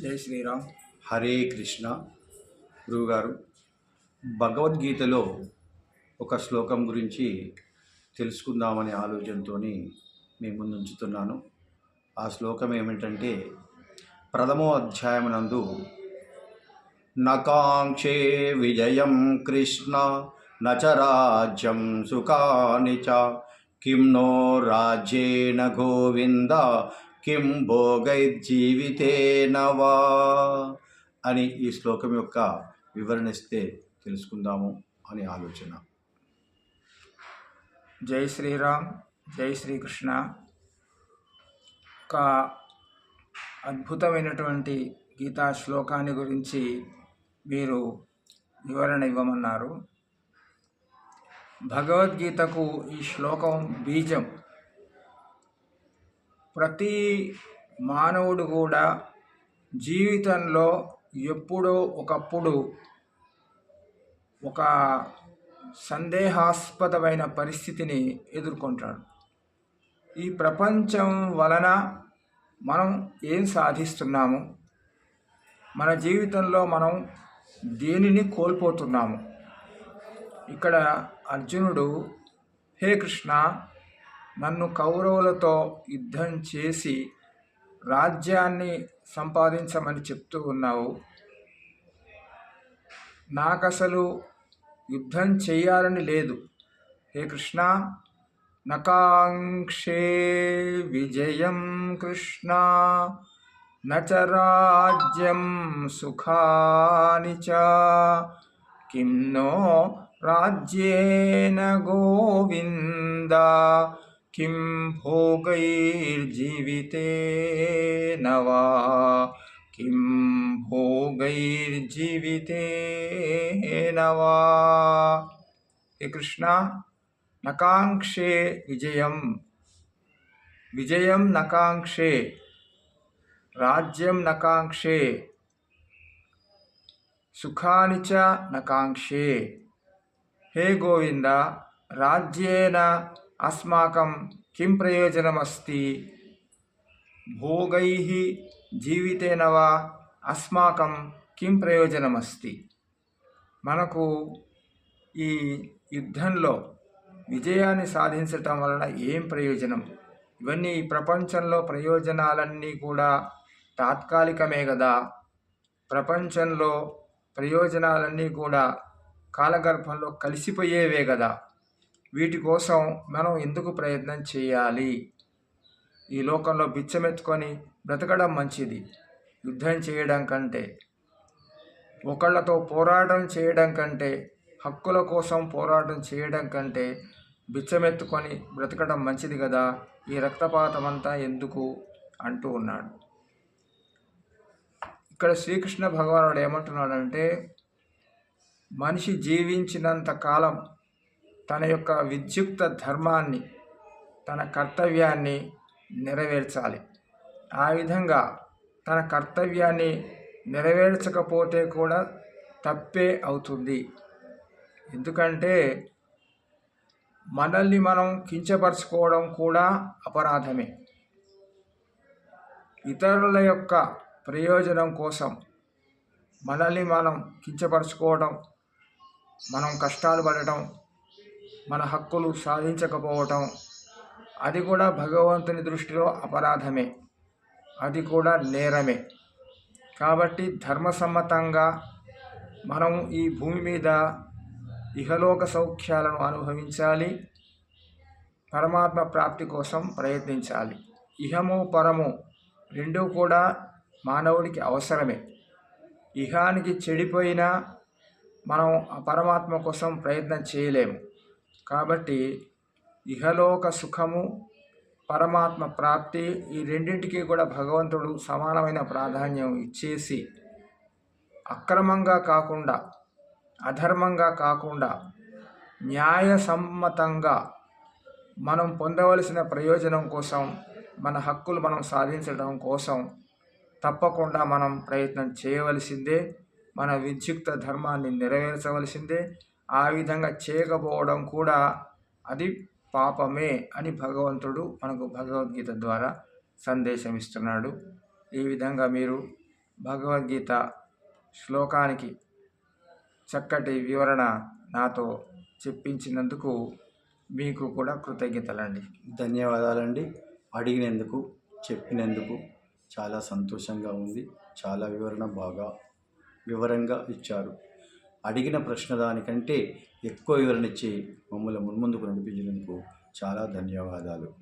జై శ్రీరామ్. హరే కృష్ణ. గురువుగారు భగవద్గీతలో ఒక శ్లోకం గురించి తెలుసుకుందామనే ఆలోచనతో మీ ముందుంచుతున్నాను. ఆ శ్లోకం ఏమిటంటే ప్రథమో అధ్యాయమునందు నకాంక్షే విజయం కృష్ణ నచ రాజ్యం సుఖాని చ కిం నో రాజ్యేన గోవింద కిం భోగైర్జీవితేన వా అని ఈ శ్లోకం యొక్క వివరణ ఇస్తే తెలుసుకుందాము అని ఆలోచన. జై శ్రీరామ్ జై శ్రీకృష్ణ. ఒక అద్భుతమైనటువంటి గీతా శ్లోకాన్ని గురించి మీరు వివరణ ఇవ్వమన్నారు. భగవద్గీతకు ఈ శ్లోకం బీజం ప్రతి మానవుడు కూడా జీవితంలో ఎప్పుడో ఒకప్పుడు ఒక సందేహాస్పదమైన పరిస్థితిని ఎదుర్కొంటాడు. ఈ ప్రపంచం వలన మనం ఏం సాధిస్తున్నాము? మన జీవితంలో మనం దేనిని కోల్పోతున్నాము? ఇక్కడ అర్జునుడు హే కృష్ణ నన్ను కౌరవులతో యుద్ధం చేసి రాజ్యాన్ని సంపాదించమని చెప్తూ ఉన్నావు. నాకు అసలు యుద్ధం చేయాలని లేదు. హే కృష్ణ నకాంక్షే విజయం కృష్ణ. నచ రాజ్యం సుఖాని చ. కిం నో రాజ్యేన గోవిందా. కిం భోగైర్జీవితేన వా కిం భోగైర్జీవితేన వా హే కృష్ణ నకాంక్షే విజయం విజయం నకాంక్షే రాజ్యం నకాంక్షే సుఖాని చ నకాంక్షే హే గోవింద రాజ్యేన అస్మాకం కిం ప్రయోజనమస్తి భోగై జీవితేన వా అస్మాకం కిం ప్రయోజనమస్తి మనకు ఈ యుద్ధంలో విజయాన్ని సాధించటం వలన ఏం ప్రయోజనం? ఇవన్నీ ఈ ప్రపంచంలో ప్రయోజనాలన్నీ కూడా తాత్కాలికమే కదా? ప్రపంచంలో ప్రయోజనాలన్నీ కూడా కాలగర్భంలో కలిసిపోయేవే కదా? వీటి కోసం మనం ఎందుకు ప్రయత్నం చేయాలి? ఈ లోకంలో బిచ్చమెత్తుకొని బ్రతకడం మంచిది. యుద్ధం చేయడం కంటే ఒకళ్ళతో పోరాటం చేయడం కంటే హక్కుల కోసం పోరాటం చేయడం కంటే బిచ్చమెత్తుకొని బ్రతకడం మంచిది కదా? ఈ రక్తపాతం అంతా ఎందుకు? అంటూ ఉన్నాడు. ఇక్కడ శ్రీకృష్ణ భగవానుడు ఏమంటున్నాడంటే మనిషి జీవించినంత కాలం తన యొక్క విద్యుక్త ధర్మాన్ని తన కర్తవ్యాన్ని నెరవేర్చాలి. ఆ విధంగా తన కర్తవ్యాన్ని నెరవేర్చకపోతే కూడా తప్పే అవుతుంది. ఎందుకంటే మనల్ని మనం కించపరచుకోవడం కూడా అపరాధమే. ఇతరుల యొక్క ప్రయోజనం కోసం మనల్ని మనం కించపరచుకోవడం మనం కష్టాలు పడటం మన హక్కులు సాధించకపోవటం. అది కూడా భగవంతుని దృష్టిలో అపరాధమే. అది కూడా నేరమే. కాబట్టి ధర్మసమ్మతంగా మనం ఈ భూమి మీద ఇహలోక సౌఖ్యాలను అనుభవించాలి. పరమాత్మ ప్రాప్తి కోసం ప్రయత్నించాలి. ఇహము పరము రెండూ కూడా మానవుడికి అవసరమే. ఇహానికి చెడిపోయినా మనం ఆ పరమాత్మ కోసం ప్రయత్నం చేయలేము. కాబట్టి ఇహలోక సుఖము పరమాత్మ ప్రాప్తి ఈ రెండింటికి కూడా భగవంతుడు సమానమైన ప్రాధాన్యం ఇచ్చేసి అక్రమంగా కాకుండా అధర్మంగా కాకుండా న్యాయసమ్మతంగా మనం పొందవలసిన ప్రయోజనం కోసం మన హక్కులు మనం సాధించడం కోసం తప్పకుండా మనం ప్రయత్నం చేయవలసిందే మన విద్యుక్త ధర్మాన్ని నెరవేర్చవలసిందే ఆ విధంగా చేయకపోవడం కూడా అది పాపమే అని భగవంతుడు మనకు భగవద్గీత ద్వారా సందేశం ఇస్తున్నాడు. ఈ విధంగా మీరు భగవద్గీత శ్లోకానికి చక్కటి వివరణ నాతో చెప్పించినందుకు మీకు కూడా కృతజ్ఞతలండి. ధన్యవాదాలండి. అడిగినందుకు చెప్పినందుకు చాలా సంతోషంగా ఉంది. చాలా వివరణ బాగా వివరంగా ఇచ్చారు. అడిగిన ప్రశ్న దానికంటే ఎక్కువ వివరణ ఇచ్చి మమ్మల్ని మున్ముందుకు నడిపించినందుకు చాలా ధన్యవాదాలు.